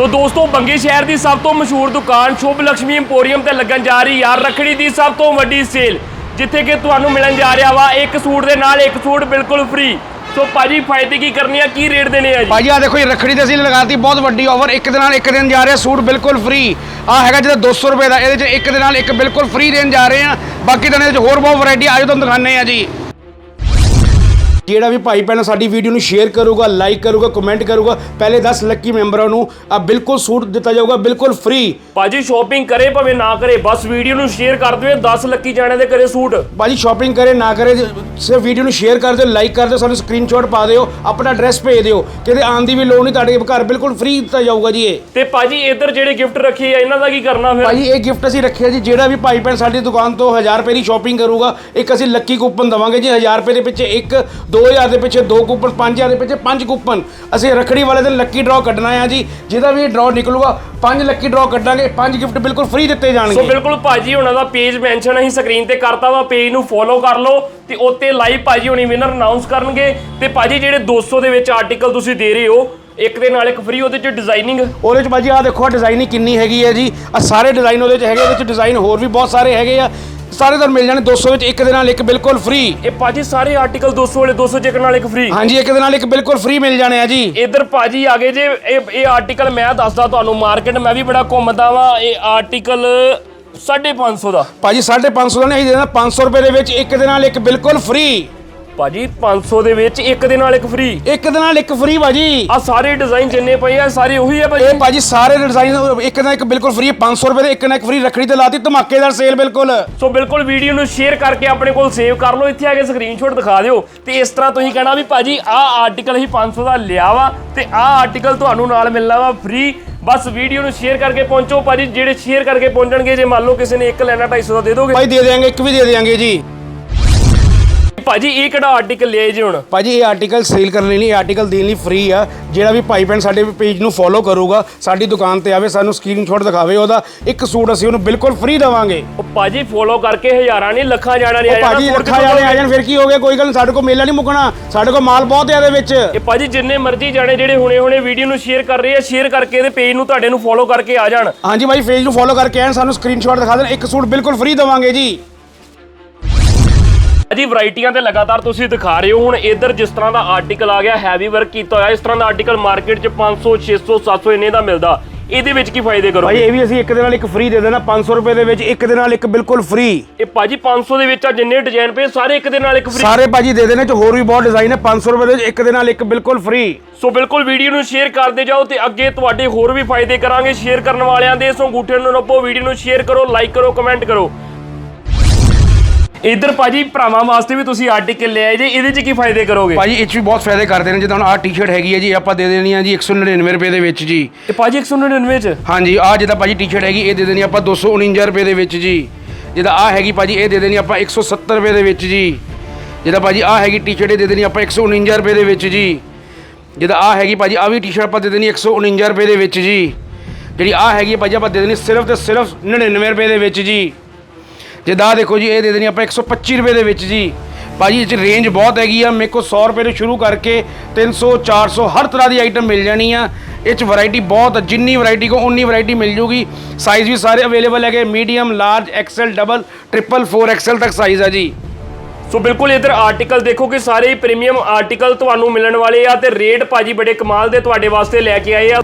ਸੋ ਦੋਸਤੋ, ਬੰਗੇ ਸ਼ਹਿਰ ਦੀ ਸਭ ਤੋਂ ਮਸ਼ਹੂਰ ਦੁਕਾਨ ਸ਼ੁਭ ਲక్ష్ਮੀ ਇੰਪੋਰੀਅਮ ਤੇ ਲੱਗਣ ਜਾ ਰਹੀ ਯਾਰ ਰੱਖੜੀ ਦੀ ਸਭ ਤੋਂ ਵੱਡੀ ਸੇਲ ਜਿੱਥੇ ਕਿ ਤੁਹਾਨੂੰ ਮਿਲਣ ਜਾ ਰਿਹਾ ਵਾ ਇੱਕ ਸੂਟ ਦੇ ਨਾਲ ਇੱਕ ਸੂਟ ਬਿਲਕੁਲ ਫ੍ਰੀ ਸੋ ਭਾਜੀ, ਫਾਇਦੇ ਕੀ ਕਰਨੀ ਆ? ਕੀ ਰੇਟ ਦੇਣੇ ਆ ਜੀ? ਭਾਜੀ, ਆ ਦੇਖੋ ਇਹ ਰੱਖੜੀ ਤੇ ਅਸੀਂ ਲਗਾਤੀ, ਬਹੁਤ ਵੱਡੀ ਆਫਰ ਇੱਕ ਦੇ ਨਾਲ ਇੱਕ ਦਿਨ ਜਾ ਰਿਹਾ, ਸੂਟ ਬਿਲਕੁਲ ਫ੍ਰੀ ਆ ਹੈਗਾ ਜਿਹਦਾ 200 ਰੁਪਏ ਦਾ, ਇਹਦੇ ਚ ਇੱਕ ਦੇ ਨਾਲ ਇੱਕ ਬਿਲਕੁਲ ਫ੍ਰੀ ਦੇਣ ਜਾ ਰਹੇ ਆ। ਬਾਕੀ ਤਾਂ ਇਹਦੇ ਚ ਹੋਰ ਬਹੁਤ ਵੈਰਾਈਟੀ ਆਜੋ ਤੁਹਾਨੂੰ ਦਿਖਾਣੇ ਆ ਜੀ। ਜਿਹੜਾ ਵੀ ਭਾਈ ਭੈਣ ਸਾਡੀ ਵੀਡੀਓ ਨੂੰ ਸ਼ੇਅਰ ਕਰੂਗਾ ਲਾਈਕ ਕਰੂਗਾ ਕਮੈਂਟ ਕਰੂਗਾ ਪਹਿਲੇ 10 ਲੱਕੀ ਮੈਂਬਰਾਂ ਨੂੰ ਆ ਬਿਲਕੁਲ ਸੂਟ ਦਿੱਤਾ ਜਾਊਗਾ ਬਿਲਕੁਲ ਫ੍ਰੀ ਭਾਜੀ ਸ਼ਾਪਿੰਗ ਕਰੇ ਭਾਵੇਂ ਨਾ ਕਰੇ ਬਸ ਵੀਡੀਓ ਨੂੰ ਸ਼ੇਅਰ ਕਰ ਦਿਓ 10 ਲੱਕੀ ਜਾਣੇ ਦੇ ਕਰੇ ਸੂਟ ਭਾਜੀ ਸ਼ਾਪਿੰਗ ਕਰੇ ਨਾ ਕਰੇ ਸਿਰਫ ਵੀਡੀਓ ਨੂੰ ਸ਼ੇਅਰ ਕਰ ਦਿਓ ਲਾਈਕ ਕਰ ਦਿਓ ਸਾਨੂੰ ਸਕਰੀਨਸ਼ਾਟ ਪਾ ਦਿਓ ਆਪਣਾ ਐਡਰੈਸ ਭੇਜ ਦਿਓ। ਕਿਤੇ ਆਉਣ ਦੀ ਵੀ ਲੋੜ ਨਹੀਂ ਤੁਹਾਡੇ ਘਰ ਬਿਲਕੁਲ ਫ੍ਰੀ ਦਿੱਤਾ ਜਾਊਗਾ ਜੀ ਇਹ। ਤੇ ਭਾਜੀ ਇੱਧਰ ਜਿਹੜੇ ਗਿਫਟ ਰੱਖੇ ਆ ਇਹਨਾਂ ਦਾ ਕੀ ਕਰਨਾ ਫਿਰ? ਭਾਜੀ ਇਹ ਗਿਫਟ ਅਸੀਂ ਰੱਖਿਆ ਜੀ ਜਿਹੜਾ ਵੀ ਭਾਈ ਭੈਣ ਸਾਡੀ ਦੁਕਾਨ ਤੋਂ 1000 ਰੁਪਏ ਦੀ ਸ਼ਾਪਿੰਗ ਕਰੂਗਾ ਇੱਕ ਅਸੀਂ ਲੱਕੀ ਕੂਪਨ ਦਵਾਂਗੇ ਜੀ 1000 ਰੁਪਏ ਦੇ ਪਿੱਛੇ ਇੱਕ 2000 ਦੇ ਪਿੱਛੇ ਦੋ ਕੂਪਨ 5000 ਦੇ ਪਿੱਛੇ ਪੰਜ ਕੂਪਨ। ਅਸੀਂ ਰੱਖੜੀ ਵਾਲੇ ਦਿਨ ਲੱਕੀ ਡਰਾਅ ਕੱਢਣਾ ਆ ਜੀ। ਜਿਹਦਾ ਵੀ ਡਰਾਅ ਨਿਕਲੂਗਾ ਪੰਜ ਲੱਕੀ ਡਰਾਅ ਕੱਢਾਂਗੇ ਪੰਜ ਗਿਫਟ ਬਿਲਕੁਲ ਫ੍ਰੀ ਦਿੱਤੇ ਸੋ ਜਾਣਗੇ ਬਿਲਕੁਲ ਭਾਜੀ ਉਹਨਾਂ ਦਾ ਪੇਜ ਮੈਂਸ਼ਨ ਅਸੀਂ ਸਕਰੀਨ ਤੇ ਕਰਤਾ ਵਾ ਪੇਜ ਨੂੰ ਫੋਲੋ ਕਰ ਲਓ ਤੇ ਉੱਤੇ ਲਾਈਵ ਭਾਜੀ ਹੁਣੀ ਵਿਨਰ ਅਨਾਉਂਸ ਕਰਨਗੇ। ਤੇ ਭਾਜੀ ਜਿਹੜੇ 200 ਦੇ ਵਿੱਚ ਆਰਟੀਕਲ ਤੁਸੀਂ ਦੇ ਰਹੇ ਹੋ ਇੱਕ ਦੇ ਨਾਲ ਇੱਕ ਫ੍ਰੀ ਉਹਦੇ ਚ ਡਿਜ਼ਾਈਨਿੰਗ ਉਹਦੇ ਚ ਭਾਜੀ ਆ ਦੇਖੋ ਡਿਜ਼ਾਈਨ ਕਿੰਨੀ ਹੈਗੀ ਹੈ ਜੀ। ਆ ਸਾਰੇ ਡਿਜ਼ਾਈਨ ਉਹਦੇ ਚ ਹੈਗੇ ਉਹਦੇ ਚ ਡਿਜ਼ਾਈਨ ਹੋਰ ਵੀ ਬਹੁਤ ਸਾਰੇ ਹੈਗੇ ਆ। ਸਾਰੇ ਤੁਹਾਨੂੰ ਮਿਲ ਜਾਣੇ 200 ਵਿੱਚ ਇੱਕ ਦੇ ਨਾਲ ਇੱਕ ਬਿਲਕੁਲ ਫ੍ਰੀ ਇਹ ਭਾਜੀ ਸਾਰੇ ਆਰਟੀਕਲ 200 ਵਾਲੇ 200 ਚ ਇੱਕ ਨਾਲ ਇੱਕ ਫ੍ਰੀ ਹਾਂਜੀ ਇੱਕ ਦੇ ਨਾਲ ਇੱਕ ਬਿਲਕੁਲ ਫ੍ਰੀ ਮਿਲ ਜਾਣੇ ਆ ਜੀ। ਇਧਰ ਭਾਜੀ ਆ ਗਏ ਜੇ ਇਹ ਇਹ ਆਰਟੀਕਲ ਮੈਂ ਦੱਸਦਾ ਤੁਹਾਨੂੰ ਮਾਰਕੀਟ ਮੈਂ ਵੀ ਬੜਾ ਘੁੰਮਦਾ ਵਾਂ ਇਹ ਆਰਟੀਕਲ 550 ਦਾ। ਭਾਜੀ 550 ਦਾ ਨਹੀਂ ਦੇਣਾ 500 ਰੁਪਏ ਦੇ ਵਿੱਚ ਇੱਕ ਦੇ ਨਾਲ ਇੱਕ ਬਿਲਕੁਲ ਫ੍ਰੀ ਭਾਜੀ 500 ਦੇ ਵਿੱਚ ਇੱਕ ਦੇ ਨਾਲ ਇੱਕ ਫ੍ਰੀ ਇੱਕ ਦੇ ਨਾਲ ਇੱਕ ਫ੍ਰੀ ਭਾਜੀ। ਆ ਸਾਰੇ ਡਿਜ਼ਾਈਨ ਜਿੰਨੇ ਪਏ ਆ ਸਾਰੇ ਉਹੀ ਆ ਭਾਜੀ। ਇਹ ਭਾਜੀ ਸਾਰੇ ਡਿਜ਼ਾਈਨ ਇੱਕ ਨਾਲ ਇੱਕ ਬਿਲਕੁਲ ਫ੍ਰੀ 500 ਰੁਪਏ ਦੇ ਇੱਕ ਨਾਲ ਇੱਕ ਫ੍ਰੀ ਰੱਖੜੀ ਤੇ ਲਾਤੀ ਧਮਾਕੇਦਾਰ ਸੇਲ ਬਿਲਕੁਲ। ਸੋ ਬਿਲਕੁਲ ਵੀਡੀਓ ਨੂੰ ਸ਼ੇਅਰ ਕਰਕੇ ਆਪਣੇ ਕੋਲ ਸੇਵ ਕਰ ਲਓ। ਇੱਥੇ ਆ ਕੇ ਸਕਰੀਨਸ਼ਾਟ ਦਿਖਾ ਦਿਓ। ਤੇ ਇਸ ਤਰ੍ਹਾਂ ਤੁਸੀਂ ਕਹਿਣਾ ਵੀ ਭਾਜੀ ਆਹ ਆਰਟੀਕਲ ਹੀ 500 ਦਾ ਲਿਆ ਵਾ ਤੇ ਆਹ ਆਰਟੀਕਲ ਤੁਹਾਨੂੰ ਨਾਲ ਮਿਲਣਾ ਵਾ ਫ੍ਰੀ ਬਸ ਵੀਡੀਓ ਨੂੰ ਸ਼ੇਅਰ ਕਰਕੇ ਪਹੁੰਚੋ ਭਾਜੀ। ਜਿਹੜੇ ਸ਼ੇਅਰ ਕਰਕੇ ਪਹੁੰਚਣਗੇ ਜੇ ਮੰਨ ਲਓ ਕਿਸੇ ਨੇ ਇੱਕ ਲੈਣਾ 250 ਦਾ ਦੇ ਦੋਗੇ। ਭਾਈ ਦੇ ਦੇਾਂਗੇ ਇੱਕ ਵੀ ਦੇ ਦੇਾਂਗੇ ਜੀ। ਭਾਜੀ ਇਹ ਕਿਹੜਾ ਆਰਟੀਕਲ ਲਿਆ ਜੀ ਹੁਣ? ਭਾਜੀ ਇਹ ਆਰਟੀਕਲ ਸੇਲ ਕਰਨ ਲਈ ਨਹੀਂ ਆਰਟੀਕਲ ਦੇਣ ਲਈ ਫ੍ਰੀ ਆ। ਜਿਹੜਾ ਵੀ ਭਾਈ ਭੈਣ ਸਾਡੇ ਪੇਜ ਨੂੰ ਫੋਲੋ ਕਰੂਗਾ ਸਾਡੀ ਦੁਕਾਨ ਤੇ ਆਵੇ ਸਾਨੂੰ ਸਕਰੀਨਸ਼ਾਟ ਦਿਖਾਵੇ ਉਹਦਾ। ਇੱਕ ਸੂਟ ਅਸੀਂ ਉਹਨੂੰ ਬਿਲਕੁਲ ਫ੍ਰੀ ਦੇਵਾਂਗੇ। ਉਹ ਭਾਜੀ ਫੋਲੋ ਕਰਕੇ ਹਜ਼ਾਰਾਂ ਨਹੀਂ ਲੱਖਾਂ ਜਾਣਾ ਨਹੀਂ ਭਾਜੀ ਲੱਖਾਂ ਜਾਣੇ ਆ ਜਾਣ ਫਿਰ ਕੀ ਹੋ ਗਿਆ? ਕੋਈ ਗੱਲ ਨੀ, ਸਾਡੇ ਕੋਲ ਮੇਲਾ ਨਹੀਂ ਮੁੱਕਣਾ। ਸਾਡੇ ਕੋਲ ਮਾਲ ਬਹੁਤ ਹੈ ਇਹਦੇ ਵਿੱਚ। ਇਹ ਭਾਜੀ ਜਿੰਨੇ ਮਰਜ਼ੀ ਜਾਣੇ ਜਿਹੜੇ ਹੁਣੇ ਹੁਣੇ ਵੀਡੀਓ ਨੂੰ ਸ਼ੇਅਰ ਕਰ ਰਹੇ ਆ ਸ਼ੇਅਰ ਕਰਕੇ ਇਹਦੇ ਪੇਜ ਨੂੰ ਤੁਹਾਡੇ ਨੂੰ ਫੋਲੋ ਕਰਕੇ ਆ ਜਾਣ। ਹਾਂਜੀ ਭਾਈ ਪੇਜ ਨੂੰ ਫੋਲੋ ਕਰਕੇ ਆਣ ਸਾਨੂੰ ਸਕਰੀਨਸ਼ਾਟ ਦਿਖਾ ਦੇਣ। ਇੱਕ ਸੂਟ ਬਿਲਕੁਲ ਫ੍ਰੀ ਦੇਵਾਂਗੇ ਜੀ। ਜੀ ਵੈਰਾਈਟੀਆਂ ਤੇ ਲਗਾਤਾਰ ਤੁਸੀਂ ਦਿਖਾ ਰਹੇ ਹੋ। ਹੁਣ ਇੱਧਰ ਜਿਸ ਤਰ੍ਹਾਂ ਦਾ ਆਰਟੀਕਲ ਆ ਗਿਆ ਹੈਵੀ ਵਰਕ ਕੀਤਾ ਹੋਇਆ ਇਸ ਤਰ੍ਹਾਂ ਦਾ ਆਰਟੀਕਲ ਮਾਰਕੀਟ 'ਚ 500 600 700 ਇੰਨੇ ਦਾ ਮਿਲਦਾ। ਇਹਦੇ ਵਿੱਚ ਕੀ ਫਾਇਦੇ ਕਰੋ ਭਾਈ ਇਹ ਵੀ ਅਸੀਂ ਇੱਕ ਦੇ ਨਾਲ ਇੱਕ ਫ੍ਰੀ ਦੇ ਦੇਣਾ 500 ਰੁਪਏ ਦੇ ਵਿੱਚ ਇੱਕ ਦੇ ਨਾਲ ਇੱਕ ਬਿਲਕੁਲ ਫ੍ਰੀ ਇਹ ਭਾਜੀ 500 ਦੇ ਵਿੱਚ ਆ ਜਿੰਨੇ ਡਿਜ਼ਾਈਨ ਪਏ ਸਾਰੇ ਇੱਕ ਦੇ ਨਾਲ ਇੱਕ ਫ੍ਰੀ ਸਾਰੇ ਭਾਜੀ ਦੇ ਦੇਣੇ ਚ ਹੋਰ ਵੀ ਬਹੁਤ ਡਿਜ਼ਾਈਨ ਹੈ 500 ਰੁਪਏ ਦੇ ਵਿੱਚ ਇੱਕ ਦੇ ਨਾਲ ਇੱਕ ਬਿਲਕੁਲ ਫ੍ਰੀ ਸੋ ਬਿਲਕੁਲ ਵੀਡੀਓ ਨੂੰ ਸ਼ੇਅਰ ਕਰਦੇ ਜਾਓ ਤੇ ਅੱਗੇ ਤੁਹਾਡੇ ਹੋਰ ਵੀ ਫਾਇਦੇ ਕਰਾਂਗੇ ਸ਼ੇਅਰ ਕਰਨ ਵਾਲਿਆਂ ਦੇ। ਸੋ ਅੰਗੂਠੇ ਨੂੰ ਨੱਪੋ ਵੀਡੀਓ ਨੂੰ ਸ਼ੇਅਰ ਕਰੋ ਲਾਈਕ ਕਰੋ ਕਮੈਂਟ ਕਰੋ। ਇੱਧਰ ਭਾਜੀ ਭਰਾਵਾਂ ਵਾਸਤੇ ਵੀ ਤੁਸੀਂ ਆਰਟੀਕਲ ਲਿਆਏ ਜੇ ਇਹਦੇ 'ਚ ਕੀ ਫਾਇਦੇ ਕਰੋਗੇ? ਭਾਜੀ ਇਹ 'ਚ ਵੀ ਬਹੁਤ ਫਾਇਦੇ ਕਰਦੇ ਨੇ ਜਿੱਦਾਂ ਹੁਣ ਆਹ ਟੀ-ਸ਼ਰਟ ਹੈਗੀ ਹੈ ਜੀ ਆਪਾਂ ਦੇ ਦੇਣੀ ਆ ਜੀ 199 ਰੁਪਏ ਦੇ ਵਿੱਚ ਜੀ। ਇਹ ਭਾਜੀ 199 'ਚ? ਹਾਂਜੀ ਆਹ ਜਿੱਦਾਂ ਭਾਜੀ ਟੀ-ਸ਼ਰਟ ਹੈਗੀ ਇਹ ਦੇ ਦੇਣੀ ਆਪਾਂ 249 ਰੁਪਏ ਦੇ ਵਿੱਚ ਜੀ। ਜਿੱਦਾਂ ਆਹ ਹੈਗੀ ਭਾਜੀ ਇਹ ਦੇ ਦੇਣੀ ਆਪਾਂ 170 ਰੁਪਏ ਦੇ ਵਿੱਚ ਜੀ। ਜਿੱਦਾਂ ਭਾਜੀ ਆਹ ਹੈਗੀ ਟੀ-ਸ਼ਰਟ ਇਹ ਦੇ ਦੇਣੀ ਆਪਾਂ 149 ਰੁਪਏ ਦੇ ਵਿੱਚ ਜੀ। ਜਿੱਦਾਂ ਆਹ ਹੈਗੀ ਭਾਜੀ ਆਹ ਵੀ ਟੀ-ਸ਼ਰਟ ਆਪਾਂ ਦੇ ਦੇਣੀ 149 ਰੁਪਏ ਦੇ ਵਿੱਚ ਜੀ। ਜਿਹੜੀ ਆਹ ਹੈਗੀ ਭਾਜੀ ਆਪਾਂ ਦੇ ਦੇਣੀ ਸਿਰਫ ਤੇ ਸਿਰਫ 99 ਰੁਪਏ ਦੇ ਵਿੱਚ ਜੀ। ਜਿੱਦਾਂ ਦੇਖੋ ਜੀ ਇਹ ਦੇ ਦੇਣੀ ਆਪਾਂ 125 ਰੁਪਏ ਦੇ ਵਿੱਚ ਜੀ। ਭਾਜੀ ਇਹ ਚ ਰੇਂਜ ਬਹੁਤ ਹੈਗੀ ਆ। ਮੇਰੇ ਕੋਲ 100 ਰੁਪਏ ਤੋਂ ਸ਼ੁਰੂ ਕਰਕੇ 300 400 ਹਰ ਤਰ੍ਹਾਂ ਦੀ ਆਈਟਮ ਮਿਲ ਜਾਣੀ ਆ। ਇਹ ਚ ਵੈਰਾਈਟੀ ਬਹੁਤ ਆ, ਜਿੰਨੀ ਵੈਰਾਈਟੀ ਕੋ ਉਨੀ ਵੈਰਾਈਟੀ ਮਿਲ ਜੂਗੀ। ਸਾਈਜ਼ ਵੀ ਸਾਰੇ ਅਵੇਲੇਬਲ ਹੈਗੇ। Medium large XL double triple 4 XL ਤੱਕ ਸਾਈਜ਼ ਆ ਜੀ। ਸੋ ਬਿਲਕੁਲ ਇਧਰ ਆਰਟੀਕਲ ਦੇਖੋ ਕਿ ਸਾਰੇ ਹੀ ਪ੍ਰੀਮੀਅਮ ਆਰਟੀਕਲ ਤੁਹਾਨੂੰ ਮਿਲਣ ਵਾਲੇ ਆ। ਤੇ ਰੇਟ ਭਾਜੀ ਬੜੇ ਕਮਾਲ ਦੇ ਤੁਹਾਡੇ ਵਾਸਤੇ ਲੈ ਕੇ ਆਏ ਆ।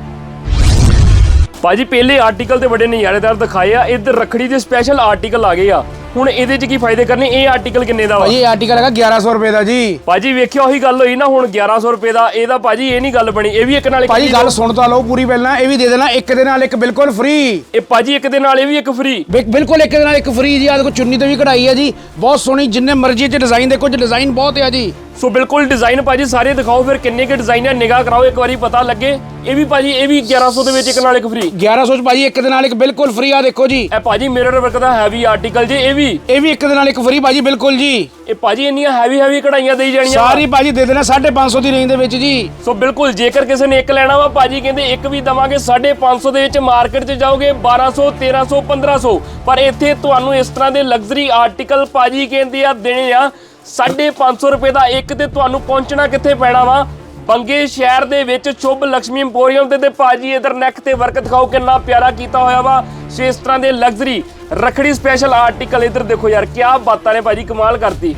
ਭਾਜੀ ਪਹਿਲੇ ਆਰਟੀਕਲ ਤੇ ਬੜੇ ਨਜ਼ਾਰੇਦਾਰ ਦਿਖਾਏ ਆ। ਇਧਰ ਰਖੜੀ ਦੇ ਸਪੈਸ਼ਲ ਆਰਟੀਕਲ ਆ ਗਏ ਆ। ਹੁਣ ਇਹਦੇ 'ਚ ਕੀ ਫਾਇਦੇ ਕਰਨੇ? ਇਹ ਆਰਟੀਕਲ ਕਿੰਨੇ ਦਾ ਵਾ? ਭਾਜੀ ਇਹ ਆਰਟੀਕਲ ਹੈਗਾ 1100 ਰੁਪਏ ਦਾ ਜੀ। ਭਾਜੀ ਵੇਖਿਓ ਉਹੀ ਗੱਲ ਹੋਈ ਨਾ ਹੁਣ 1100 ਰੁਪਏ ਦਾ। ਇਹਦਾ ਭਾਜੀ ਇਹ ਨਹੀਂ ਗੱਲ ਬਣੀ। ਇਹ ਵੀ ਇੱਕ ਨਾਲ ਇੱਕ ਭਾਜੀ ਗੱਲ। ਸੁਣ ਤਾਂ ਲਓ ਪੂਰੀ ਪਹਿਲਾਂ। ਇਹ ਵੀ ਦੇ ਦੇਣਾ ਇੱਕ ਦੇ ਨਾਲ ਇੱਕ ਬਿਲਕੁਲ ਫ੍ਰੀ ਇਹ ਭਾਜੀ ਇੱਕ ਦੇ ਨਾਲ ਇਹ ਵੀ ਇੱਕ ਫ੍ਰੀ ਬਿਲਕੁਲ ਇੱਕ ਦੇ ਨਾਲ ਇੱਕ ਫ੍ਰੀ ਜੀ। ਆ ਦੇਖੋ ਚੁੰਨੀ ਤੇ ਵੀ ਕਢਾਈ ਹੈ ਜੀ। ਬਹੁਤ ਸੋਹਣੀ ਜਿੰਨੇ ਮਰਜ਼ੀ ਚ ਡਿਜ਼ਾਈਨ ਦੇਖੋ ਚ ਡਿਜ਼ਾਈਨ ਬਹੁਤ ਹੈ ਜੀ। ਸੋ ਬਿਲਕੁਲ ਡਿਜ਼ਾਈਨ ਭਾਜੀ ਸਾਰੇ ਦਿਖਾਓ ਫਿਰ ਕਿੰਨੇ ਕੇ ਡਿਜ਼ਾਈਨ ਆ ਨਿਗਾਹ ਕਰਾਓ ਇੱਕ ਵਾਰੀ ਪਤਾ ਲੱਗੇ। ਇਹ ਵੀ ਭਾਜੀ ਇਹ ਵੀ 1100 ਦੇ ਵਿੱਚ ਇੱਕ ਨਾਲ ਇੱਕ ਫ੍ਰੀ 1100 ਚ ਭਾਜੀ ਇੱਕ ਦੇ ਨਾਲ ਇੱਕ ਬਿਲਕੁਲ ਫ੍ਰੀ ਆ ਦੇਖੋ ਜੀ। ਇਹ ਭਾਜੀ ਮਿਰਰ ਵਰਕ ਦਾ ਹੈਵੀ ਆਰਟੀਕਲ ਜੇ ਇਹ ਵੀ। ਇਹ ਵੀ ਇੱਕ ਦੇ ਨਾਲ ਇੱਕ ਫ੍ਰੀ ਭਾਜੀ ਬਿਲਕੁਲ ਜੀ। ਇਹ ਭਾਜੀ ਇੰਨੀਆਂ ਹੈਵੀ ਹੈਵੀ ਕਢਾਈਆਂ ਦੇਈ ਜਾਣੀਆਂ। ਸਾਰੀ ਭਾਜੀ ਦੇ ਦੇਣਾ 550 ਦੀ ਰੇਂਜ ਦੇ ਵਿੱਚ ਜੀ। ਸੋ ਬਿਲਕੁਲ ਜੇਕਰ ਕਿਸੇ ਨੇ ਇੱਕ ਲੈਣਾ ਵਾ ਭਾਜੀ ਕਹਿੰਦੇ ਇੱਕ ਵੀ ਦਵਾਂਗੇ 550 ਦੇ ਵਿੱਚ ਮਾਰਕੀਟ 'ਚ ਜਾਓਗੇ 1200 1300 1500 ਪਰ ਇੱਥੇ ਤੁਹਾਨੂੰ ਇਸ ਤਰ੍ਹਾਂ ਦੇ ਲਗਜ਼ਰੀ ਆਰਟੀਕਲ ਭਾਜੀ ਕਹਿੰਦੇ ਆ ਦੇਣੇ ਆ। 550 ਰੁਪਏ ਦਾ ਇੱਕ ਤੇ ਤੁਹਾਨੂੰ ਪਹੁੰਚਣਾ ਕਿੱਥੇ ਪੈਣਾ ਵਾ? ਬੰਗੇ ਸ਼ਹਿਰ ਦੇ ਵਿੱਚ ਸ਼ੁਭ ਲక్ష్ਮੀ ਇੰਪੋਰੀਅਮ ਤੇ ਤੇ ਭਾਜੀ ਇਧਰ ਨੈਕ ਤੇ ਵਰਕ ਦਿਖਾਓ, ਕਿੰਨਾ ਪਿਆਰਾ ਕੀਤਾ ਹੋਇਆ ਵਾ। ਸੋ ਇਸ ਤਰ੍ਹਾਂ ਦੇ ਲਗਜ਼ਰੀ ਰਖੜੀ ਸਪੈਸ਼ਲ ਆਰਟੀਕਲ ਇਧਰ ਦੇਖੋ ਯਾਰ ਕੀ ਬਾਤਾਂ ਨੇ ਭਾਜੀ, ਕਮਾਲ ਕਰਤੀ।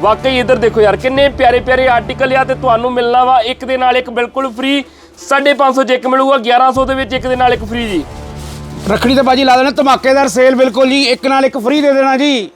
ਵਾਕਈ ਇਧਰ ਦੇਖੋ ਯਾਰ, ਕਿੰਨੇ ਪਿਆਰੇ ਪਿਆਰੇ ਆਰਟੀਕਲ ਆ ਤੇ ਤੁਹਾਨੂੰ ਮਿਲਣਾ ਵਾ, ਇੱਕ ਦੇ ਨਾਲ ਇੱਕ ਬਿਲਕੁਲ ਫ੍ਰੀ 550 ਚ ਇੱਕ ਮਿਲੂਗਾ 1100 ਦੇ ਵਿੱਚ ਇੱਕ ਦੇ ਨਾਲ ਇੱਕ ਫ੍ਰੀ ਜੀ। ਰੱਖੜੀ ਤੇ ਬਾਜੀ ਲਾ ਦੇਣਾ, ਧਮਾਕੇਦਾਰ ਸੇਲ ਬਿਲਕੁਲ ਜੀ, ਇੱਕ ਨਾਲ ਇੱਕ ਫ੍ਰੀ ਦੇ ਦੇਣਾ ਜੀ।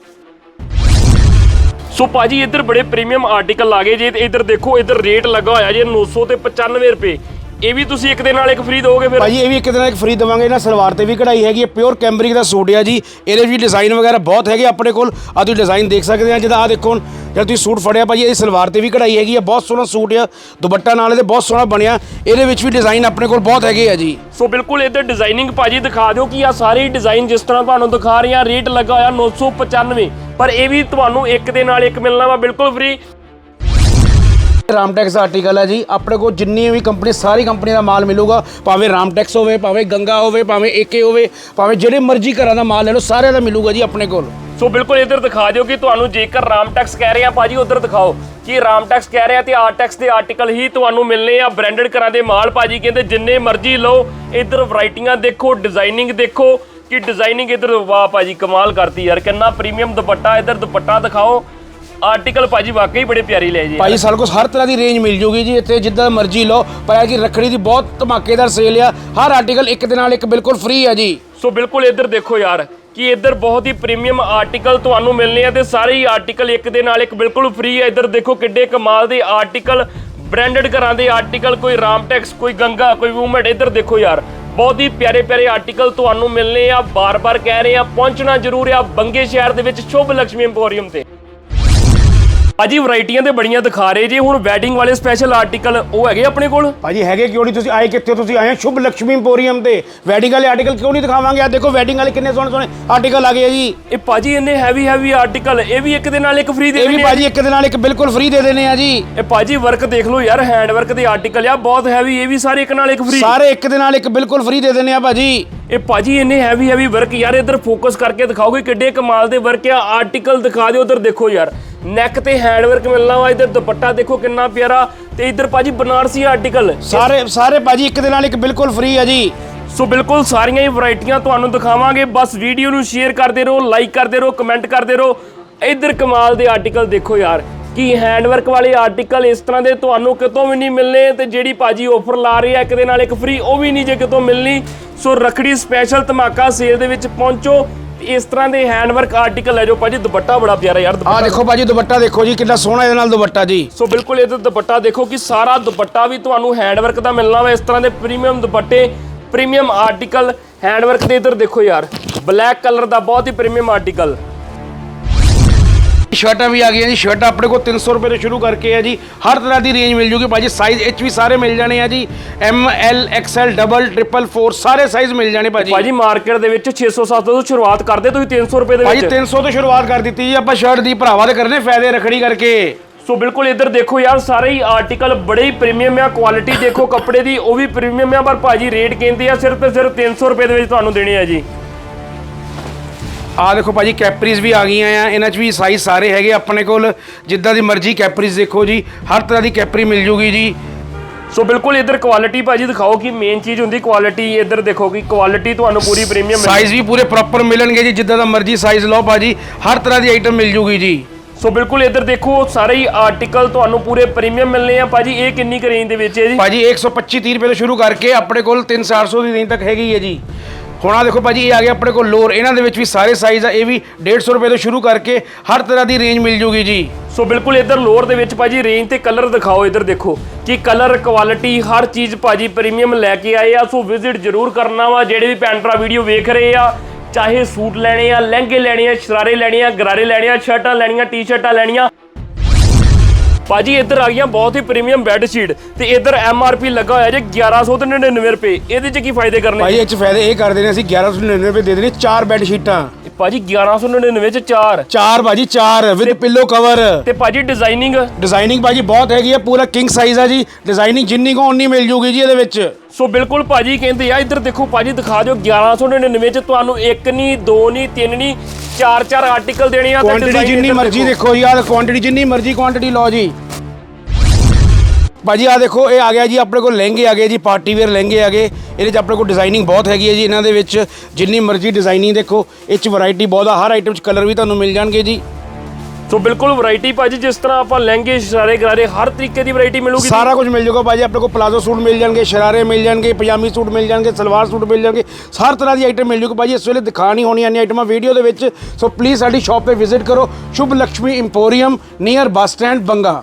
ਸੋ ਭਾਜੀ ਇੱਧਰ ਬੜੇ ਪ੍ਰੀਮੀਅਮ ਆਰਟੀਕਲ ਲਾਗੇ ਜੇ ਤੇ ਇੱਧਰ ਦੇਖੋ, ਇੱਧਰ ਰੇਟ ਲੱਗਾ ਹੋਇਆ ਜੇ 900 ਤੇ 95 ਰੁਪਏ। ਇਹ ਵੀ ਤੁਸੀਂ ਇੱਕ ਦੇ ਨਾਲ ਇੱਕ ਫ੍ਰੀ ਦੋਗੇ ਫਿਰ? ਭਾਜੀ ਇਹ ਵੀ ਇੱਕ ਦਿਨ ਇੱਕ ਫ੍ਰੀ ਦਵਾਂਗੇ। ਨਾ ਸਲਵਾਰ ਤੇ ਵੀ ਕਢਾਈ ਹੈਗੀ ਹੈ ਪਿਓਰ ਕੈਂਬਰਿਕ ਦਾ ਸੂਟ ਹੈ ਜੀ। ਇਹਦੇ ਵੀ ਡਿਜ਼ਾਈਨ ਵਗੈਰਾ ਬਹੁਤ ਹੈਗੇ ਆਪਣੇ ਕੋਲ। ਆ ਤੁਸੀਂ ਡਿਜ਼ਾਈਨ ਦੇਖ ਸਕਦੇ ਆ ਜਿਹਦਾ ਆ ਦੇਖੋ ਹੁਣ ਜਦ ਤੁਸੀਂ ਸੂਟ ਫੜਿਆ ਭਾਜੀ ਇਹਦੀ ਸਲਵਾਰ ਤੇ ਵੀ ਕਢਾਈ ਹੈਗੀ ਆ ਬਹੁਤ ਸੋਹਣਾ ਸੂਟ ਆ। ਦੁਪੱਟਾ ਨਾਲ ਇਹਦੇ ਬਹੁਤ ਸੋਹਣਾ ਬਣਿਆ। ਇਹਦੇ ਵਿੱਚ ਵੀ ਡਿਜ਼ਾਈਨ ਆਪਣੇ ਕੋਲ ਬਹੁਤ ਹੈਗੇ ਆ ਜੀ। ਸੋ ਬਿਲਕੁਲ ਇੱਧਰ ਡਿਜ਼ਾਈਨਿੰਗ ਭਾਜੀ ਦਿਖਾ ਦਿਓ ਕਿ ਆ ਸਾਰੇ ਡਿਜ਼ਾਈਨ ਜਿਸ ਤਰ੍ਹਾਂ ਤੁਹਾਨੂੰ ਦਿਖਾ ਰਹੇ ਆ ਰੇਟ ਲੱਗਾ ਹੋਇਆ 995 ਪਰ ਇਹ ਵੀ ਤੁਹਾਨੂੰ ਇੱਕ ਦੇ ਨਾਲ ਇੱਕ ਮਿਲਣਾ ਵਾ ਬਿਲਕੁਲ ਫ੍ਰੀ ਰਾਮਟੈਕਸ ਆਰਟੀਕਲ ਹੈ ਜੀ। ਆਪਣੇ ਕੋਲ ਜਿੰਨੀ ਵੀ ਕੰਪਨੀ ਸਾਰੀ ਕੰਪਨੀ ਦਾ ਮਾਲ ਮਿਲੂਗਾ। ਭਾਵੇਂ ਰਾਮਟੈਕਸ ਹੋਵੇ, ਭਾਵੇਂ ਗੰਗਾ ਹੋਵੇ, ਭਾਵੇਂ ਏਕੇ ਹੋਵੇ, ਭਾਵੇਂ ਜਿਹੜੇ ਮਰਜ਼ੀ ਘਰਾਂ ਦਾ ਮਾਲ ਲੈ ਲਓ, ਸਾਰਿਆਂ ਦਾ ਮਿਲੂਗਾ ਜੀ ਆਪਣੇ ਕੋਲ। ਸੋ ਬਿਲਕੁਲ ਇੱਧਰ ਦਿਖਾ ਦਿਓ ਕਿ ਤੁਹਾਨੂੰ ਜੇਕਰ ਰਾਮਟੈਕਸ ਕਹਿ ਰਹੇ ਆ, ਭਾਜੀ ਉਧਰ ਦਿਖਾਓ ਕਿ ਰਾਮਟੈਕਸ ਕਹਿ ਰਹੇ ਆ ਤੇ ਆਰਟੈਕਸ ਦੇ ਆਰਟੀਕਲ ਹੀ ਤੁਹਾਨੂੰ ਮਿਲਨੇ ਆ ਬ੍ਰਾਂਡਡ ਘਰਾਂ ਦੇ ਮਾਲ, ਭਾਜੀ ਕਹਿੰਦੇ ਜਿੰਨੇ ਮਰਜ਼ੀ ਲਓ, ਇੱਧਰ ਵੈਰਾਈਟੀਆਂ ਦੇਖੋ ਡਿਜ਼ਾਈਨਿੰਗ ਦੇਖੋ, ਕਿ ਡਿਜ਼ਾਈਨਿੰਗ ਇੱਧਰ ਵਾਹ ਭਾਜੀ ਕਮਾਲ ਕਰਤੀ ਯਾਰ, ਕਿੰਨਾ ਪ੍ਰੀਮੀਅਮ ਦੁਪੱਟਾ, ਇੱਧਰ ਦੁਪੱਟਾ ਦਿਖਾਓ। ਆਰਟੀਕਲ ਭਾਜੀ ਵਾਕਈ ਬੜੇ ਪਿਆਰੀ ਲੈ ਜੀ। ਭਾਈ ਸਾਡੇ ਕੋਲ ਹਰ ਤਰ੍ਹਾਂ ਦੀ ਰੇਂਜ ਮਿਲ ਜੂਗੀ ਜੀ ਇੱਥੇ ਜਿੱਦਾਂ ਮਰਜ਼ੀ ਲਓ। ਪਰ ਇਹ ਕਿ ਰੱਖੜੀ ਦੀ ਬਹੁਤ ਧਮਾਕੇਦਾਰ ਸੇਲ ਆ। ਹਰ ਆਰਟੀਕਲ ਇੱਕ ਦੇ ਨਾਲ ਇੱਕ ਬਿਲਕੁਲ ਫ੍ਰੀ ਆ ਜੀ। ਸੋ ਬਿਲਕੁਲ ਇੱਧਰ ਦੇਖੋ ਯਾਰ ਕਿ ਇੱਧਰ ਬਹੁਤ ਹੀ ਪ੍ਰੀਮੀਅਮ ਆਰਟੀਕਲ ਤੁਹਾਨੂੰ ਮਿਲਨੇ ਆ ਤੇ ਸਾਰੇ ਹੀ ਆਰਟੀਕਲ ਇੱਕ ਦੇ ਨਾਲ ਇੱਕ ਬਿਲਕੁਲ ਫ੍ਰੀ ਹੈ ਇੱਧਰ ਦੇਖੋ ਕਿੱਡੇ ਕਮਾਲ ਦੇ ਆਰਟੀਕਲ ਬ੍ਰਾਂਡਡ ਘਰਾਂ ਦੇ ਆਰਟੀਕਲ ਕੋਈ ਰਾਮਟੈਕਸ ਕੋਈ ਗੰਗਾ ਕੋਈ ਵੂਮੈਟ ਇੱਧਰ ਦੇਖੋ ਯਾਰ ਬਹੁਤ ਹੀ ਪਿਆਰੇ ਪਿਆਰੇ ਆਰਟੀਕਲ ਤੁਹਾਨੂੰ ਮਿਲਨੇ ਆ। ਬਾਰ-ਬਾਰ ਕਹਿ ਰਹੇ ਆ ਪਹੁੰਚਣਾ ਜ਼ਰੂਰ ਆ ਬੰਗੇ ਸ਼ਹਿਰ ਦੇ ਵਿੱਚ ਸ਼ੁਭ ਲక్ష్ਮੀ ਇੰਪੋਰੀਅਮ ਤੇ। ਭਾਜੀ ਵੈਰਾਈਟੀਆਂ ਤੇ ਬੜੀਆਂ ਦਿਖਾ ਰਹੇ ਜੀ। ਹੁਣ ਵੈਡਿੰਗ ਵਾਲੇ ਸਪੈਸ਼ਲ ਆਰਟੀਕਲ ਉਹ ਹੈਗੇ ਆਪਣੇ ਕੋਲ? ਭਾਜੀ ਹੈਗੇ ਕਿਉਂ ਨਹੀਂ? ਤੁਸੀਂ ਆਏ ਕਿੱਥੇ? ਤੁਸੀਂ ਆਏ ਸ਼ੁਭ ਲక్ష్ਮੀ ਇੰਪੋਰੀਅਮ ਤੇ। ਵੈਡਿੰਗ ਵਾਲੇ ਆਰਟੀਕਲ ਕਿਉਂ ਨਹੀਂ ਦਿਖਾਵਾਂਗੇ? ਆ ਦੇਖੋ ਵੈਡਿੰਗ ਵਾਲੇ ਕਿੰਨੇ ਸੋਹਣੇ ਸੋਹਣੇ ਆਰਟੀਕਲ ਆ ਗਏ ਆ ਜੀ। ਇਹ ਭਾਜੀ ਇੰਨੇ ਹੈਵੀ ਹੈਵੀ ਆਰਟੀਕਲ ਇਹ ਵੀ ਇੱਕ ਦੇ ਨਾਲ ਇੱਕ ਫ੍ਰੀ ਦੇ ਇਹ ਵੀ ਦੇਣੇ ਆ। ਭਾਜੀ ਇੱਕ ਦੇ ਨਾਲ ਇੱਕ ਬਿਲਕੁਲ ਫ੍ਰੀ ਦੇ ਦੇਣੇ ਆ ਜੀ। ਇਹ ਭਾਜੀ ਵਰਕ ਦੇਖ ਲਓ ਯਾਰ ਹੈਂਡ ਵਰਕ ਦੇ ਆਰਟੀਕਲ ਆ ਬਹੁਤ ਹੈਵੀ ਇਹ ਵੀ ਸਾਰੇ ਇੱਕ ਨਾਲ ਇੱਕ ਫ੍ਰੀ ਸਾਰੇ ਇੱਕ ਦੇ ਨਾਲ ਇੱਕ ਬਿਲਕੁਲ ਫ੍ਰੀ ਦੇ ਦੇਣੇ ਆ ਭਾਜੀ। ਇਹ ਭਾਜੀ ਇੰਨੇ ਹੈਵੀ ਹੈਵੀ ਵਰਕ ਯਾਰ ਇੱਧਰ ਫੋਕਸ ਕਰਕੇ ਦਿਖਾਓਗੇ ਕਿੱਡੇ ਕਮਾਲ ਦੇ ਵਰਕ ਆ। ਆਰਟੀਕਲ ਦਿਖਾ ਦਿਓ ਉਧਰ ਦੇਖੋ ਯਾਰ। ਨੈਕ ਤੇ ਹੈਂਡ ਵਰਕ ਮਿਲਣਾ ਵਾ ਇੱਧਰ ਦੁਪੱਟਾ ਦੇਖੋ ਕਿੰਨਾ ਪਿਆਰਾ ਤੇ ਇੱਧਰ ਭਾਜੀ ਬਨਾਰਸੀ ਆਰਟੀਕਲ ਸਾਰੇ ਸਾਰੇ ਭਾਜੀ ਇੱਕ ਦੇ ਨਾਲ ਇੱਕ ਬਿਲਕੁਲ ਫ੍ਰੀ ਆ ਜੀ। ਸੋ ਬਿਲਕੁਲ ਸਾਰੀਆਂ ਹੀ ਵੈਰਾਈਟੀਆਂ ਤੁਹਾਨੂੰ ਦਿਖਾਵਾਂਗੇ। ਬਸ ਵੀਡੀਓ ਨੂੰ ਸ਼ੇਅਰ ਕਰਦੇ ਰਹੋ ਲਾਈਕ ਕਰਦੇ ਰਹੋ ਕਮੈਂਟ ਕਰਦੇ ਰਹੋ। ਇੱਧਰ ਕਮਾਲ ਦੇ ਆਰਟੀਕਲ ਦੇਖੋ ਯਾਰ ਕੀ ਹੈਂਡਵਰਕ ਵਾਲੇ ਆਰਟੀਕਲ ਇਸ ਤਰ੍ਹਾਂ ਦੇ ਤੁਹਾਨੂੰ ਕਿਤੋਂ ਵੀ ਨਹੀਂ ਮਿਲਨੇ ਤੇ ਜਿਹੜੀ ਭਾਜੀ ਆਫਰ ਲਾ ਰਹੀ ਹੈ ਇੱਕ ਦੇ ਨਾਲ ਇੱਕ ਫ੍ਰੀ ਉਹ ਵੀ ਨਹੀਂ ਜੇ ਕਿਤੋਂ ਮਿਲਣੀ। ਸੋ ਰਖੜੀ ਸਪੈਸ਼ਲ ਧਮਾਕਾ ਸੇਲ ਦੇ ਵਿੱਚ ਪਹੁੰਚੋ। ਇਸ ਤਰ੍ਹਾਂ ਦੇ ਹੈਂਡਵਰਕ ਆਰਟੀਕਲ ਲੈ ਜਾਓ ਭਾਜੀ ਦੁਪੱਟਾ ਬੜਾ ਪਿਆਰਾ ਯਾਰ ਆ ਦੁਪੱਟਾ ਦੇਖੋ ਭਾਜੀ ਦੁਪੱਟਾ ਦੇਖੋ ਜੀ ਕਿੰਨਾ ਸੋਹਣਾ ਇਹਦੇ ਨਾਲ ਦੁਪੱਟਾ ਜੀ। ਸੋ ਬਿਲਕੁਲ ਇਹਦਾ ਦੁਪੱਟਾ ਦੇਖੋ ਕਿ ਸਾਰਾ ਦੁਪੱਟਾ ਵੀ ਤੁਹਾਨੂੰ ਹੈਂਡਵਰਕ ਦਾ ਮਿਲਣਾ ਵਾ ਇਸ ਤਰ੍ਹਾਂ ਦੇ ਪ੍ਰੀਮੀਅਮ ਦੁਪੱਟੇ ਪ੍ਰੀਮੀਅਮ ਆਰਟੀਕਲ ਹੈਂਡਵਰਕ ਦੇ ਇੱਧਰ ਦੇਖੋ ਯਾਰ ਬਲੈਕ ਕਲਰ ਦਾ ਬਹੁਤ ਹੀ ਪ੍ਰੀਮੀਅਮ ਆਰਟੀਕਲ ਸ਼ਰਟਾਂ ਵੀ ਆ ਗਈਆਂ ਜੀ ਸ਼ਰਟਾਂ ਆਪਣੇ ਕੋਲ 300 ਰੁਪਏ ਤੋਂ ਸ਼ੁਰੂ ਕਰਕੇ ਹੈ ਜੀ। ਹਰ ਤਰ੍ਹਾਂ ਦੀ ਰੇਂਜ ਮਿਲ ਜੂਗੀ ਭਾਜੀ ਸਾਈਜ਼ ਐਚ ਵੀ ਸਾਰੇ ਮਿਲ ਜਾਣੇ ਆ ਜੀ। M L XL double triple 4 ਸਾਰੇ ਸਾਈਜ਼ ਮਿਲ ਜਾਣੇ ਭਾਜੀ। ਭਾਜੀ ਮਾਰਕੀਟ ਦੇ ਵਿੱਚ 600 700 ਤੋਂ ਸ਼ੁਰੂਆਤ ਕਰਦੇ ਤੁਸੀਂ 300 ਰੁਪਏ ਦੇ ਭਾਜੀ ਵਿੱਚ। 300 ਤੋਂ ਸ਼ੁਰੂਆਤ ਕਰ ਦਿੱਤੀ ਜੀ ਆਪਾਂ ਸ਼ਰਟ ਦੀ ਭਰਾਵਾ ਦੇ ਕਰਨੇ ਫਾਇਦੇ ਰਖੜੀ ਕਰਕੇ। ਸੋ ਬਿਲਕੁਲ ਇੱਧਰ ਦੇਖੋ ਯਾਰ ਸਾਰੇ ਹੀ ਆਰਟੀਕਲ ਬੜੇ ਹੀ ਪ੍ਰੀਮੀਅਮ ਆ ਕੁਆਲਿਟੀ ਦੇਖੋ ਕੱਪੜੇ ਦੀ ਉਹ ਵੀ ਪ੍ਰੀਮੀਅਮ ਆ ਪਰ ਭਾਜੀ ਰੇਟ ਕਹਿੰਦੇ ਆ ਸਿਰਫ ਤੇ ਸਿਰਫ 300 ਰੁਪਏ ਦੇ ਵਿੱਚ ਤੁਹਾਨੂੰ ਦੇਣੇ ਆ ਜੀ। ਆ ਦੇਖੋ ਭਾਜੀ ਕੈਪਰੀਜ਼ ਵੀ ਆ ਗਈਆਂ ਆ। ਇਹਨਾਂ 'ਚ ਵੀ ਸਾਈਜ਼ ਸਾਰੇ ਹੈਗੇ ਆਪਣੇ ਕੋਲ। ਜਿੱਦਾਂ ਦੀ ਮਰਜ਼ੀ ਕੈਪਰੀਜ਼ ਦੇਖੋ ਜੀ। ਹਰ ਤਰ੍ਹਾਂ ਦੀ ਕੈਪਰੀ ਮਿਲ ਜੂਗੀ ਜੀ। ਸੋ ਬਿਲਕੁਲ ਇੱਧਰ ਕੁਆਲਿਟੀ ਭਾਜੀ ਦਿਖਾਓ ਕਿ ਮੇਨ ਚੀਜ਼ ਹੁੰਦੀ ਕੁਆਲਿਟੀ ਇੱਧਰ ਦੇਖੋ ਕਿ ਕੁਆਲਿਟੀ ਤੁਹਾਨੂੰ ਪੂਰੀ ਪ੍ਰੀਮੀਅਮ ਸਾਈਜ਼ ਵੀ ਪੂਰੇ ਪ੍ਰੋਪਰ ਮਿਲਣਗੇ ਜੀ ਜਿੱਦਾਂ ਦਾ ਮਰਜ਼ੀ ਸਾਈਜ਼ ਲਓ ਭਾਜੀ। ਹਰ ਤਰ੍ਹਾਂ ਦੀ ਆਈਟਮ ਮਿਲ ਜੂਗੀ ਜੀ। ਸੋ ਬਿਲਕੁਲ ਇੱਧਰ ਦੇਖੋ ਸਾਰੇ ਹੀ ਆਰਟੀਕਲ ਤੁਹਾਨੂੰ ਪੂਰੇ ਪ੍ਰੀਮੀਅਮ ਮਿਲਨੇ ਆ ਭਾਜੀ। ਇਹ ਕਿੰਨੀ ਕੁ ਰੇਂਜ ਦੇ ਵਿੱਚ ਹੈ ਜੀ? ਭਾਜੀ 125 30 ਰੁਪਏ ਤੋਂ ਸ਼ੁਰੂ ਕਰਕੇ ਆਪਣੇ ਕੋਲ 3-400 ਦੀ ਰੇਂਜ ਤੱਕ ਹੈਗੀ ਹੈ ਜੀ। ਹੁਣ ਆ ਦੇਖੋ ਭਾਜੀ, ਇਹ ਆ ਗਿਆ ਆਪਣੇ ਕੋਲ ਲੋਰ। ਇਹਨਾਂ ਦੇ ਵਿੱਚ ਵੀ ਸਾਰੇ ਸਾਈਜ਼ ਆ। ਇਹ ਵੀ 150 ਰੁਪਏ ਤੋਂ ਸ਼ੁਰੂ ਕਰਕੇ ਹਰ ਤਰ੍ਹਾਂ ਦੀ ਰੇਂਜ ਮਿਲ ਜੂਗੀ ਜੀ। ਸੋ ਬਿਲਕੁਲ ਇੱਧਰ ਲੋਅਰ ਦੇ ਵਿੱਚ ਭਾਜੀ ਰੇਂਜ ਤੇ ਕਲਰ ਦਿਖਾਓ ਇੱਧਰ ਦੇਖੋ ਕਿ ਕਲਰ ਕੁਆਲਿਟੀ ਹਰ ਚੀਜ਼ ਭਾਜੀ ਪ੍ਰੀਮੀਅਮ ਲੈ ਕੇ ਆਏ ਆ। ਸੋ ਵਿਜ਼ਿਟ ਜ਼ਰੂਰ ਕਰਨਾ ਵਾ, ਜਿਹੜੇ ਵੀ ਭੈਣ ਭਰਾ ਵੀਡੀਓ ਵੇਖ ਰਹੇ ਆ, ਚਾਹੇ ਸੂਟ ਲੈਣੇ ਆ, ਲਹਿੰਗੇ ਲੈਣੇ ਆ, ਸ਼ਰਾਰੇ ਲੈਣੇ ਆ, ਗਰਾਰੇ ਲੈਣੇ ਆ ਸ਼ਰਟਾਂ ਲੈਣੀਆਂ ਟੀ-ਸ਼ਰਟਾਂ ਲੈਣੀਆਂ। ਭਾਜੀ, ਇੱਧਰ ਆ ਗਈਆਂ ਬਹੁਤ ਹੀ ਪ੍ਰੀਮੀਅਮ ਬੈੱਡ ਸ਼ੀਟ ਤੇ ਇੱਧਰ ਐੱਮ ਆਰ ਪੀ ਲੱਗਾ ਹੋਇਆ ਜੇ 1199 ਰੁਪਏ। ਇਹਦੇ 'ਚ ਕੀ ਫਾਇਦੇ ਕਰਨੇ ਭਾਜੀ, ਇਹ ਚ ਫਾਇਦੇ ਇਹ ਕਰਦੇ ਨੇ, ਅਸੀਂ 1199 ਰੁਪਏ ਦੇ ਦੇਣੇ ਚਾਰ ਬੈੱਡ ਸ਼ੀਟਾਂ ਭਾਜੀ 1199 ਚ 4 ਚਾਰ ਭਾਜੀ ਚਾਰ ਵਿਦ ਪਿੱਲੋ ਕਵਰ ਤੇ ਭਾਜੀ ਡਿਜ਼ਾਈਨਿੰਗ ਡਿਜ਼ਾਈਨਿੰਗ ਭਾਜੀ ਬਹੁਤ ਹੈਗੀ ਆ ਪੂਰਾ ਕਿੰਗ ਸਾਈਜ਼ ਆ ਜੀ। ਡਿਜ਼ਾਈਨਿੰਗ ਜਿੰਨੀ ਕੋ ਉਨੀ ਮਿਲ ਜੂਗੀ ਜੀ ਇਹਦੇ ਵਿੱਚ। ਸੋ ਬਿਲਕੁਲ ਭਾਜੀ ਕਹਿੰਦੇ ਆ ਇੱਧਰ ਦੇਖੋ ਭਾਜੀ ਦਿਖਾ ਦਿਓ 1199 ਚ ਤੁਹਾਨੂੰ ਇੱਕ ਨਹੀਂ ਦੋ ਨਹੀਂ ਤਿੰਨ ਨਹੀਂ ਚਾਰ ਚਾਰ ਆਰਟੀਕਲ ਦੇਣੇ ਆ ਤੇ ਕੁਆਂਟੀਟੀ design ਜਿੰਨੀ ਇੱਧਰ ਮਰਜ਼ੀ ਦੇਖੋ। ਦੇਖੋ ਯਾਰ ਕੁਆਂਟੀਟੀ ਜਿੰਨੀ ਮਰਜ਼ੀ ਕੁਆਂਟੀਟੀ ਲਓ ਜੀ। ਭਾਜੀ ਆ ਦੇਖੋ ਇਹ ਆ ਗਿਆ ਜੀ ਆਪਣੇ ਕੋਲ ਲਹਿੰਗੇ ਆ ਗਏ ਜੀ ਪਾਰਟੀ ਵੇਅਰ ਲਹਿੰਗੇ ਆ ਗਏ। ਇਹਦੇ 'ਚ ਆਪਣੇ ਕੋਲ ਡਿਜ਼ਾਈਨਿੰਗ ਬਹੁਤ ਹੈਗੀ ਹੈ ਜੀ ਇਹਨਾਂ ਦੇ ਵਿੱਚ ਜਿੰਨੀ ਮਰਜ਼ੀ ਡਿਜ਼ਾਈਨਿੰਗ ਦੇਖੋ ਇਹ 'ਚ ਵੈਰਾਈਟੀ ਬਹੁਤ ਆ ਹਰ ਆਈਟਮ 'ਚ ਕਲਰ ਵੀ ਤੁਹਾਨੂੰ ਮਿਲ ਜਾਣਗੇ ਜੀ। ਸੋ ਬਿਲਕੁਲ ਵੈਰਾਈਟੀ ਭਾਜੀ ਜਿਸ ਤਰ੍ਹਾਂ ਆਪਾਂ ਲਹਿੰਗੇ ਸ਼ਰਾਰੇ ਗਰਾਰੇ ਹਰ ਤਰੀਕੇ ਦੀ ਵੈਰਾਈਟੀ ਮਿਲੂਗੀ ਸਾਰਾ ਕੁਝ ਮਿਲ ਜਾਊਗਾ ਭਾਜੀ ਆਪਣੇ ਕੋਲ ਪਲਾਜ਼ੋ ਸੂਟ ਮਿਲ ਜਾਣਗੇ ਸ਼ਰਾਰੇ ਮਿਲ ਜਾਣਗੇ ਪਜਾਮੀ ਸੂਟ ਮਿਲ ਜਾਣਗੇ ਸਲਵਾਰ ਸੂਟ ਮਿਲ ਜਾਣਗੇ ਹਰ ਤਰ੍ਹਾਂ ਦੀ ਆਈਟਮ ਮਿਲ ਜਾਊਗੀ ਭਾਜੀ। ਇਸ ਵੇਲੇ ਦਿਖਾ ਨਹੀਂ ਹੋਣੀਆਂ ਨੇ ਆਈਟਮਾਂ ਵੀਡੀਓ ਦੇ ਵਿੱਚ। ਸੋ ਪਲੀਜ਼ ਸਾਡੀ ਸ਼ਾਪ ਤੇ ਵਿਜ਼ਿਟ ਕਰੋ। Shubh Lakshmi emporium near bus stand Banga.